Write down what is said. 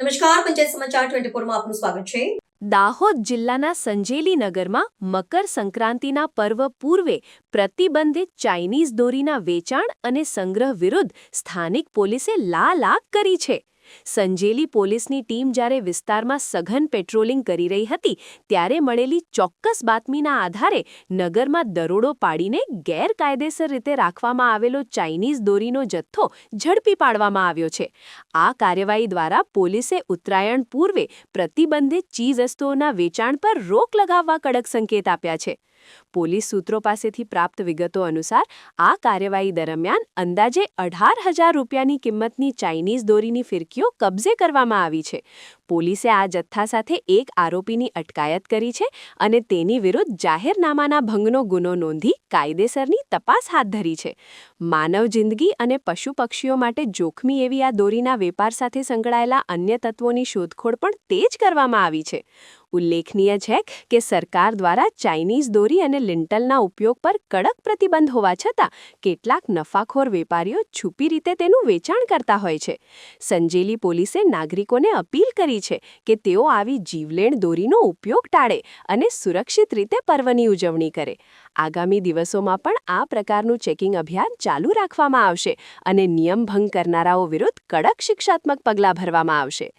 નમસ્કાર, પંચાયત સમાચાર ટ્વેન્ટી ફોરમાં આપનું સ્વાગત છે. દાહોદ જિલ્લાના સંજેલી નગરમાં મકર સંક્રાંતિના પર્વ પૂર્વે પ્રતિબંધિત ચાઇનીઝ દોરીના વેચાણ અને સંગ્રહ વિરુદ્ધ સ્થાનિક પોલીસે લાલાક કરી છે. સંજેલી પોલીસની ટીમ જ્યારે વિસ્તારમાં સઘન પેટ્રોલિંગ કરી રહી હતી, ત્યારે મળેલી ચોક્કસ બાતમીના આધારે નગરમાં દરોડો પાડીને ગેરકાયદેસર રીતે રાખવામાં આવેલો ચાઇનીઝ દોરીનો જથ્થો ઝડપી પાડવામાં આવ્યો છે. આ કાર્યવાહી દ્વારા પોલીસે ઉત્તરાયણ પૂર્વે પ્રતિબંધિત ચીજવસ્તુઓના વેચાણ પર રોક લગાવવા કડક સંકેત આપ્યા છે. પોલીસ સૂત્રો પાસેથી પ્રાપ્ત વિગતો અનુસાર, આ કાર્યવાહી દરમિયાન અંદાજે અઢાર હજાર રૂપિયાની કિંમતની ચાઇનીઝ દોરીની ફિરકીઓ કબજે કરવામાં આવી છે. પોલીસે આ જથ્થા સાથે એક આરોપીની અટકાયત કરી છે અને તેની વિરુદ્ધ જાહેરનામાના ભંગનો ગુનો નોંધી કાયદેસરની તપાસ હાથ ધરી છે. માનવ જિંદગી અને પશુ પક્ષીઓ માટે જોખમી એવી આ દોરીના વેપાર સાથે સંકળાયેલા અન્ય તત્વોની શોધખોળ પણ તેજ કરવામાં આવી છે. ઉલ્લેખનીય છે કે સરકાર દ્વારા ચાઇનીઝ દોરી અને લિન્ટલના ઉપયોગ પર કડક પ્રતિબંધ હોવા છતાં કેટલાક નફાખોર વેપારીઓ છુપી રીતે તેનું વેચાણ કરતા હોય છે. સંજેલી પોલીસે નાગરિકોને અપીલ કરી છે કે તેઓ આવી જીવલેણ દોરીનો ઉપયોગ ટાળે અને સુરક્ષિત રીતે પર્વની ઉજવણી કરે. આગામી દિવસોમાં પણ આ પ્રકારનું ચેકિંગ અભિયાન ચાલુ રાખવામાં આવશે અને નિયમભંગ કરનારાઓ વિરુદ્ધ કડક શિક્ષાત્મક પગલાં ભરવામાં આવશે.